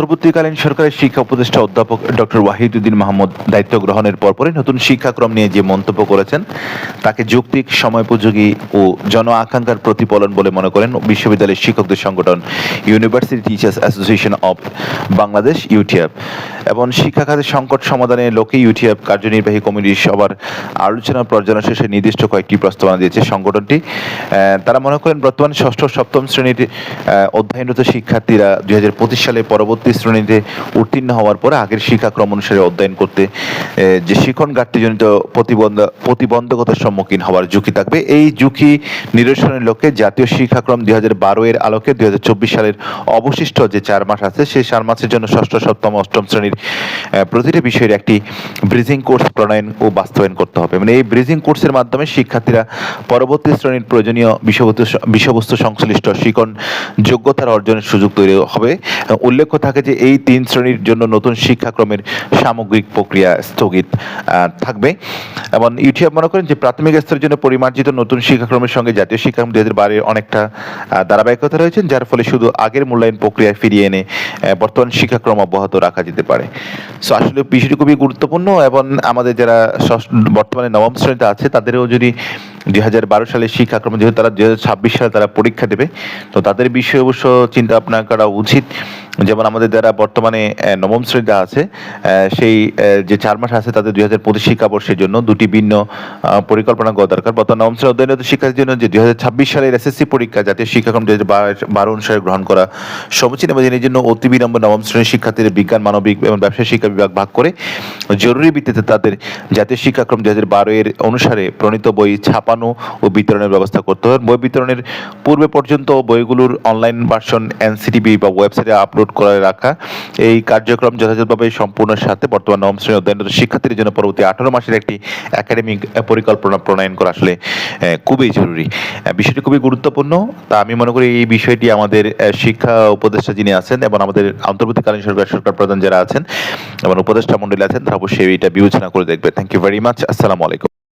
অন্তর্বর্তীকালীন সরকারের শিক্ষা উপদেষ্টা অধ্যাপক ডক্টর ওয়াহিদুদ্দিন মাহমুদ দায়িত্ব গ্রহণের পরপরই নতুন শিক্ষাক্রম নিয়ে যে মন্তব্য করেছেন, তাকে যৌক্তিক, সময়োপযোগী ও জন আকাঙ্ক্ষার প্রতিফলন বলে মনে করেন বিশ্ববিদ্যালয়ের শিক্ষকদের সংগঠন university teachers association of Bangladesh, UTF. এবং শিক্ষা খাতের সংকট সমাধানে লক্ষ্যে ইউটিএফ কার্যনির্বাহী কমিটির সবার আলোচনা পর্যালোচনা শেষে নির্দিষ্ট কয়েকটি প্রস্তাবনা দিয়েছে সংগঠনটি। তারা মনে করেন বর্তমানে ষষ্ঠ, সপ্তম শ্রেণির অধ্যয়নরত শিক্ষার্থীরা দুই হাজার পঁচিশ সালে পরবর্তী শ্রেণীতে উত্তীর্ণ হওয়ার পরে আগের শিক্ষাক্রম অনুসারে অধ্যয়ন করতে যে শিখন ঘাটতিজনিত প্রতিবন্ধ, প্রতিবন্ধকতার সম্মুখীন হওয়ার ঝুঁকি থাকবে। এই ঝুঁকি নিরসনের লক্ষ্যে জাতীয় শিক্ষাক্রম দুই হাজার বারো এর আলোকে দুই হাজার চব্বিশ সালের অবশিষ্ট যে চার মাস আছে, সেই চার মাসের জন্য ষষ্ঠ, সপ্তম, অষ্টম শ্রেণির প্রতিটি বিষয়ের একটি ব্রিজিং কোর্স প্রণয়ন ও বাস্তবায়ন করতে হবে। মানে এই ব্রিজিং কোর্সের মাধ্যমে শিক্ষার্থীরা পরবর্তী শ্রেণির প্রয়োজনীয় বিষয়বস্তু বিষয়বস্তু সংশ্লিষ্ট শিখন যোগ্যতার অর্জনের সুযোগ তৈরি হবে। উল্লেখ্য থাকে যে এই তিন শ্রেণির জন্য নতুন শিক্ষাক্রমের সামগ্রিক প্রক্রিয়া স্থগিত থাকবে। এবং ইউটিউব মনে করেন যে প্রাথমিক স্তরের জন্য পরিমার্জিত নতুন শিক্ষাক্রমের সঙ্গে জাতীয় শিক্ষাক্রম দুই হাজার অনেকটা ধারাবাহিকতা রয়েছে, যার ফলে শুধু আগের মূল্যায়ন প্রক্রিয়া ফিরিয়ে এনে বর্তমান শিক্ষাক্রম অব্যাহত রাখা যেতে পারে। সো আসলে বিষয়টি খুবই গুরুত্বপূর্ণ এবং আমাদের যারা বর্তমানে নবম শ্রেণীতে আছে, তাদেরও যদি দুই হাজার বারো সালের শিক্ষাক্রম, যেহেতু তারা দুই হাজার ছাব্বিশ সালে তারা পরীক্ষা দেবে, তো তাদের বিষয়ে অবশ্য চিন্তা ভাবনা করা উচিত। যেমন আমাদের যারা বর্তমানে নবম শ্রেণীতে আছে সেই যে চার মাস আছে তাদের দুই হাজার পঁচিশ শিক্ষাবর্ষের জন্য দুটি ভিন্ন পরিকল্পনা করা দরকার। বর্তমান নবম শ্রেণি অধ্যয়নরত শিক্ষার্থীর জন্য যে দুই হাজার ছাব্বিশ সালের এসএসসি পরীক্ষা জাতীয় শিক্ষাক্রম দুই হাজার বারো অনুসারে গ্রহণ করা সমীচীন এবং এর জন্য অতি বিলম্ব নবম শ্রেণির শিক্ষার্থীদের বিজ্ঞান, মানবিক এবং ব্যবসায় শিক্ষা বিভাগ ভাগ করে জরুরি ভিত্তিতে তাদের জাতীয় শিক্ষাক্রম দুই হাজার বারো এর অনুসারে প্রণীত বই ছাপানো ও বিতরণের ব্যবস্থা করতে হবে বই বিতরণের পূর্বে পর্যন্ত বইগুলোর অনলাইন ভার্সন এনসিটিভি বা ওয়েবসাইটে আপলোড করে রাখা। এই কার্যক্রম যথাযথভাবে সম্পূর্ণের সাথে বর্তমান নবম শ্রেণি অধ্যয়নরত শিক্ষার্থীদের জন্য পরবর্তী আঠারো মাসের একটি একাডেমিক পরিকল্পনা প্রণয়ন করা আসলে খুবই জরুরি। বিষয়টি খুবই গুরুত্বপূর্ণ। তা আমি মনে করি এই বিষয়টি আমাদের শিক্ষা উপদেষ্টা যিনি আছেন এবং আমাদের অন্তর্বর্তীকালীন সরকার সরকার প্রধান যারা আছেন এবং উপদেষ্টা মন্ডলী আছেন, তারা অবশ্যই এটা বিবেচনা করে দেখবে। থ্যাংক ইউ ভেরি মাচ আসসালামু আলাইকুম।